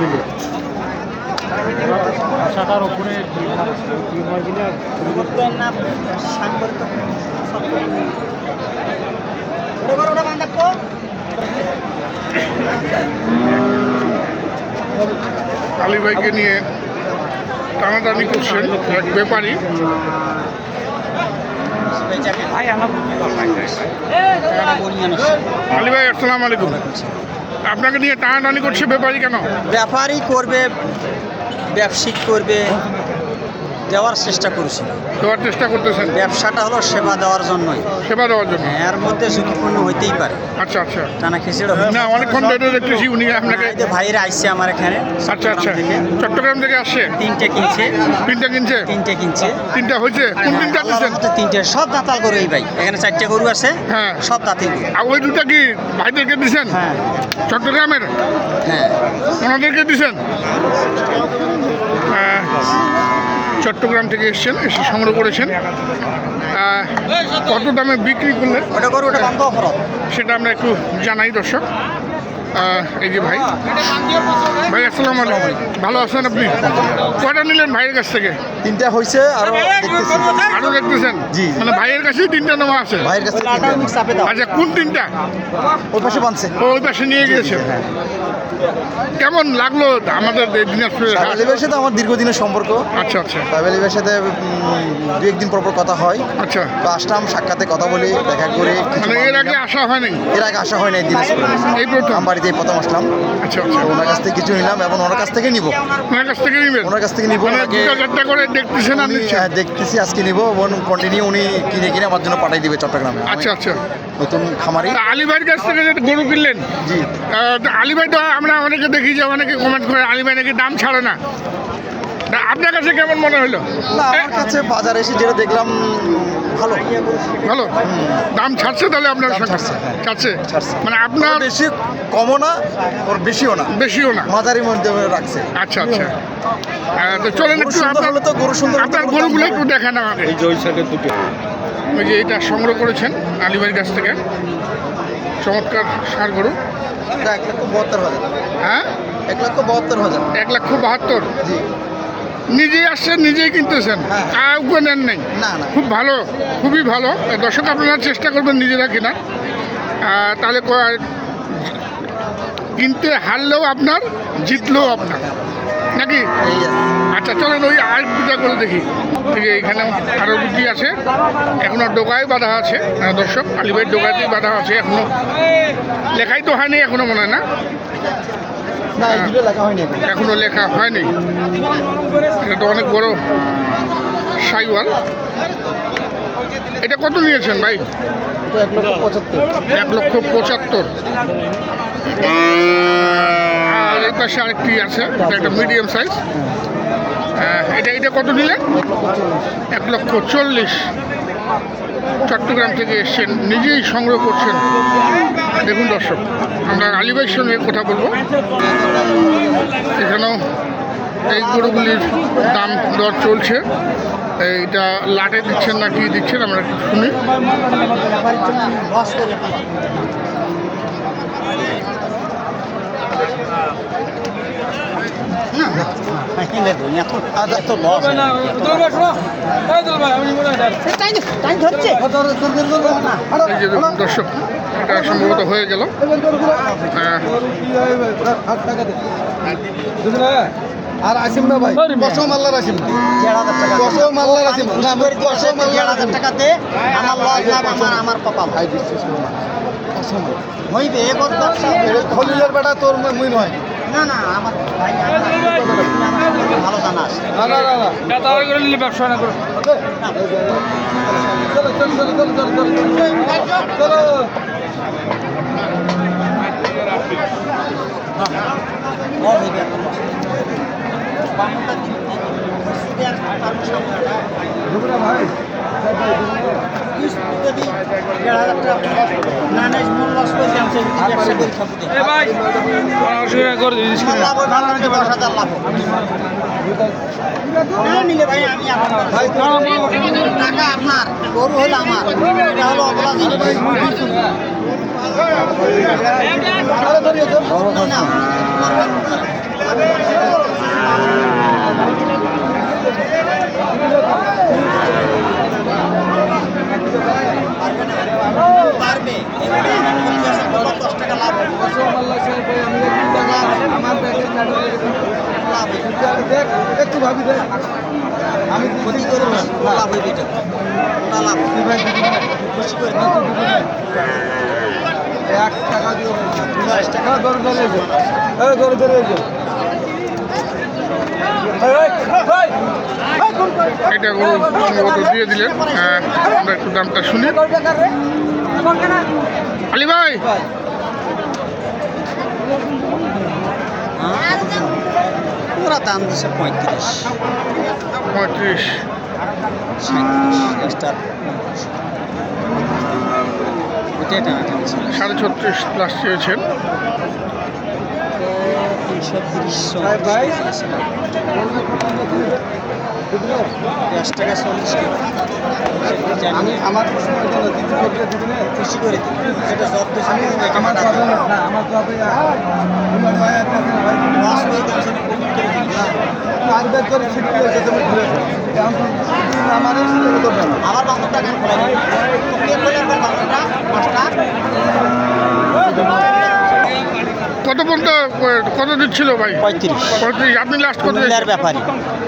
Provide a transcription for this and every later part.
মিলে। আশাটার উপরে আলী ভাইকে নিয়ে টানাটানি করছেন এক ব্যাপারী। আলী ভাই আসসালামু আলাইকুম। আপনাকে নিয়ে টানাটানি করছে ব্যাপারী কেন? ব্যাপারই করবে ব্যবসিক করবে দেওয়ার চেষ্টা করছি দেওয়ার চেষ্টা করতেছেন? ব্যবসাটা হলো সেবা দেওয়ার জন্যই। সেবা দেওয়ার জন্য? এর মধ্যে ঝুঁকিপূর্ণ হইতেই পারে। আচ্ছা আচ্ছা। টানা খিচুড়ি না অনেকক্ষণ ধরে দেখতেছি উনি আপনাকে ভাইরা আইসে আমার এখানে আচ্ছা আচ্ছা। চট্টগ্রাম থেকে আসছে? তিনটে কিনছে। তিনটা কিনছে? তিনটে কিনছে। তিনটা হয়েছে? কোন তিনটা আল্লাহর দিচ্ছেন তিনটে। সব দাতাল গরু এই ভাই। এখানে চারটে গরু আছে। হ্যাঁ। সব দাঁতিল আর ওই দুটা কি ভাইদেরকে দিছেন? হ্যাঁ। চট্টগ্রামের? হ্যাঁ। ওনাদেরকে দিছেন? আহ, চট্টগ্রাম থেকে এসছেন এসে সংগ্রহ করেছেন। কত দামে বিক্রি অপরাধ সেটা আমরা একটু জানাই দর্শক। এই যে ভাই। ভাই আসসালাম আলাইকুম। ভালো আছেন আপনি? কয়টা নিলেন ভাইয়ের কাছ থেকে? তিনটা হয়েছে আরও আরও দেখতেছেন? জি। মানে ভাইয়ের কাছেই তিনটা নেওয়া আছে? ভাইয়ের কাছে তিনটা। চাপে দাও। আচ্ছা কোন তিনটা? ওই পাশে বানছে। ওই পাশে নিয়ে গিয়েছে হ্যাঁ। কেমন লাগল আমাদের এই দিনাজপুরের? সাহেবের সাথে আমার দীর্ঘদিনের সম্পর্ক। আচ্ছা আচ্ছা। সাহেবের সাথে দু একদিন পর পর কথা হয়। আচ্ছা। তো আসলাম সাক্ষাতে কথা বলি দেখা করে মানে এর আগে। আসা হয়নি? এর আগে আসা হয় নাই দিনাজপুরে। এই প্রথম? আমার বাড়িতে প্রথম আসলাম। আচ্ছা আচ্ছা। ওনার কাছ থেকে কিছু নিলাম এবং ওনার কাছ থেকে নিব। ওনার কাছ থেকে নিবেন? ওনার কাছ থেকে নিব মানে চারটা করে দেখতেছেন হ্যাঁ, দেখতেছি আজকে নিব এবং কন্টিনিউ উনি কিনে কিনে আমার জন্য পাঠিয়ে দিবে চট্টগ্রামে। আচ্ছা আচ্ছা। নতুন খামারি। আলী ভাইয়ের কাছ থেকে যে গরু কিনলেন? জি। আলী ভাই তো আমরা অনেকে দেখি যে অনেকে কমেন্ট করে আলী ভাই নাকি দাম ছাড়ে না? আপনার কাছে কেমন মনে হলো? না আমার কাছে বাজারে এসে যেটা দেখলাম ভালো। ভালো? দাম ছাড়ছে তাহলে আপনার ছাড়ছে, হ্যাঁ। ছাড়ছে? ছাড়ছে। মানে আপনার বেশি কমও না ওর বেশিও না। বেশিও না? মাঝারি মধ্যে রাখছে। আচ্ছা আচ্ছা। তো চলেন একটু আপনার তো গরু সুন্দর আপনার গরুগুলো একটু দেখান আমাকে। এই যে ওই দুটো। ওই যে এটা সংগ্রহ করেছেন আলিবাইয়ের কাছ থেকে। চমৎকার সার গরু। এক লক্ষ বাহাত্তর হাজার। হ্যাঁ? এক লক্ষ বাহাত্তর হাজার। এক লক্ষ বাহাত্তর? জি। নিজেই আসছেন নিজেই কিনতেছেন। হ্যাঁ। কাউকে নেন নেই। খুব ভালো খুবই ভালো। দর্শক আপনারা চেষ্টা করবেন নিজেরা কেনার। তাহলে কিনতে হারলেও আপনার জিতলেও আপনার। নাকি? আচ্ছা চলেন ওই আর দুটা করে দেখি। এই যে এখানে আরও দুটি আছে। এখনও ডোকায় বাঁধা আছে দর্শক? আলিবাইয়ের ডোকাতেই বাঁধা আছে এখনও। লেখাই তো হয়নি এখনও মনে হয় না। না এই দুটো লেখা হয়নি এখনও। লেখা হয়নি। এটা তো অনেক বড় সাইওয়াল। এটা কত নিয়েছেন ভাই? এক লক্ষ পঁচাত্তর। আর এই পাশে আরেকটি আছে এটা একটা মিডিয়াম সাইজ এটা এটা কত নিলেন? এক লক্ষ চল্লিশ। চট্টগ্রাম থেকে এসছেন, নিজেই সংগ্রহ করছেন। দেখুন দর্শক, আমরা আলিবাইয়ের সঙ্গে কথা বলব। এখানেও এই গরুগুলির দাম দর চলছে। এইটা লাটে দিচ্ছেন না কি দিচ্ছেন, আমরা একটু শুনি এত লস এই যে দেখুন দর্শক এটা সম্ভবত হয়ে গেল। আর আসিম না ভাই? কসম আল্লাহর আসিম। না কসম আল্লাহর আসিম। না না, কসম আল্লাহর না। টাকাতে আমার লস লাভ আমার আমার কপাল। ভাই বিশ্বাস করো না। কসম হইবে এ বদ ব্যবসা এটা খলিলের বেটা তোর মুই নয়। না না আমার ভাই ভালো জানা আছে না না না না ব্যবসা না করো চলো চলো চলো চলো চলো চলো চলো ভাই কিস্তিতে দিই দেড় হাজার টাকা না না মূল লস করে আমি সেই ব্যবসা করি খাব লাভ হয় ভালো হলে দশ হাজার লাভ নিলে ভাই আমি টাকা আপনার গরু হলো আমার এটা হলো অবলা ধরিয়ে ধর না, না। লাভ হইবে। আমি ক্ষতি করব না লাভ হইবে এটা ওটা লাভ। খুশি করে এক টাকা দিও। দশ টাকা দর ধরে এই ধরে ধরে এটা গরু দিয়ে দিলেন। আমরা একটু দামটা শুনি। আলী ভাই। পুরা দাম দিছে পঁয়ত্রিশ। পঁয়ত্রিশ। সাঁত্রিশ ওটাই টানা সাড়ে ছত্রিশ প্লাস চেয়েছেন তিনশো তিরিশ ভাই। দশ টাকা চল্লিশ আমি আমার না করে যেটা যত আমি আমার আমার কথা আমার ভাই একটা লস হয়ে। গেছে আর করে ছিটকে হয়েছে তুমি ঘুরে আমার আমার বান্ধবটা কেন খোলা কে বলে আমার বান্ধবটা মাছটা কত কত দিচ্ছিল ভাই? পঁয়ত্রিশ। পঁয়ত্রিশ। আপনি লাস্ট কত কুমিল্লার ব্যাপারী।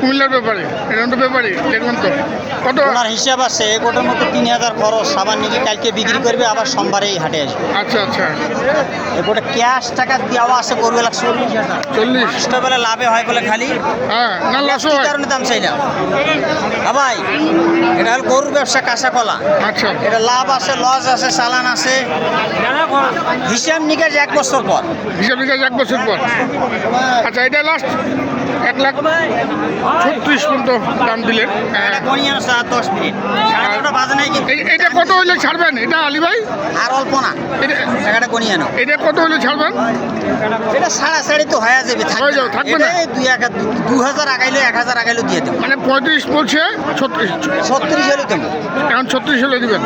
কুমিল্লার ব্যাপারে। এটা তো ব্যাপারে দেখবেন তো। কত? ওনার হিসাব আছে গোটার মতো তিন হাজার খরচ সাবান নিয়ে কালকে বিক্রি করবে আবার সোমবারেই হাটে আসবে। আচ্ছা আচ্ছা। এরপরে ক্যাশ টাকা দেওয়া আছে করবে লাখ চল্লিশ হাজার। চল্লিশ? বেলা লাভে হয় বলে খালি। হ্যাঁ না হয়। কারণে দাম চাইলাম হ্যাঁ ভাই এটা হল গরুর ব্যবসা কাঁচা কলা। আচ্ছা। এটা লাভ আছে লস আছে চালান আছে। হিসাব নিকাশ এক বছর পর। হিসাব নিকাশ এক বছর পর। আচ্ছা এটা লাস্ট এক লাখ ছত্রিশ পর্যন্ত দাম দিলেন। এটা কত হইলে ছাড়বেন? এটা আলী ভাই? আর অল্প না। এটা টাকাটা গনিয়ানো এটা কত হইলে ছাড়বেন? এটা সাড়া সাড়ি তো হয়ে যাবে হয়ে যাবে, থাকবে না? দুই এক দু হাজার আগাইলে এক হাজার আগাইলে দিয়ে দেবো। মানে পঁয়ত্রিশ বলছে ছত্রিশ। ছত্রিশ হলে দেবো। এখন ছত্রিশ হলে দিবেন।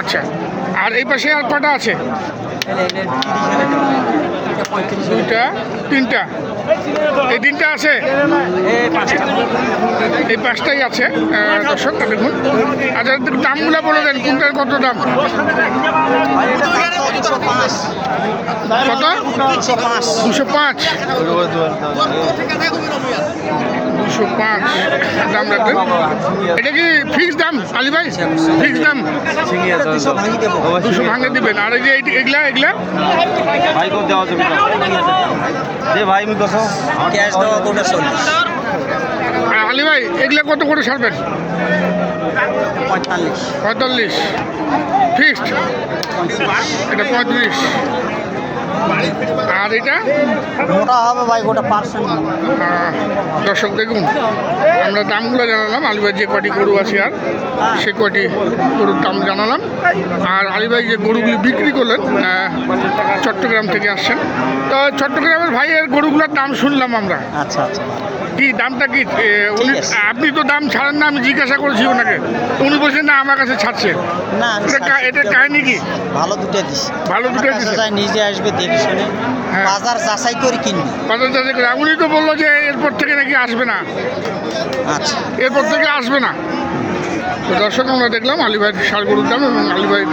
আচ্ছা। আর এই পাশে আর কটা আছে? দুইটা তিনটা। এই তিনটা আছে? এই পাঁচটাই আছে দর্শক দেখুন। আচ্ছা দামগুলো বলে দেন কোনটার কত দাম? দুশো পাঁচ কত? দুশো পাঁচ। দুশো পাঁচ। দাম রাখবেন। এটা কি ফিক্স দাম আলী ভাই? ফিক্স দাম? দুশো ভাঙি দিবেন। আর এই যে এই- এগুলা এগুলা? দে ভাই আমি কত ক্যাশ দেওয়া গোটা চল্লিশ? আলী ভাই এগুলো কত করে ছাড়বেন? পঁয়তাল্লিশ। পঁয়তাল্লিশ। ফিক্সড? এটা পঁয়ত্রিশ। আর এটা? মোটা হবে ভাই গোটা পার্সেন্ট। দর্শক দেখুন আমরা দামগুলো জানালাম আলিবাই যে কটি গরু আছে আর সে কটি গরুর দাম জানালাম। আর আলিবাই যে গরুগুলি বিক্রি করলেন চট্টগ্রাম থেকে আসছেন। তো চট্টগ্রামের ভাইয়ের গরুগুলোর দাম শুনলাম আমরা। আচ্ছা আচ্ছা। কি দামটা কি? উনি আপনি তো দাম ছাড়েন না আমি জিজ্ঞাসা করেছি ওনাকে। উনি বলছেন না আমার কাছে ছাড়ছে। না এটা এটা কাহিনী কি? ভালো দুটো দিছি ভালো দুটো কাছে নিজে আসবে দেখে শুনে। হ্যাঁ। বাজার যাচাই করে কিনবি। বাজার যাচাই করে। উনি তো বলল যে এরপর থেকে নাকি আসবে না। আচ্ছা। এরপর থেকে আসবে না। তো দর্শক আমরা দেখলাম আলিভাইয়ের ষাড় গরুর দাম এবং আলিভাইয়ের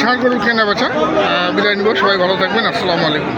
ষাড় গরু কেনা বেচা বিদায় নিব। সবাই ভালো থাকবেন। আসসালামু আলাইকুম।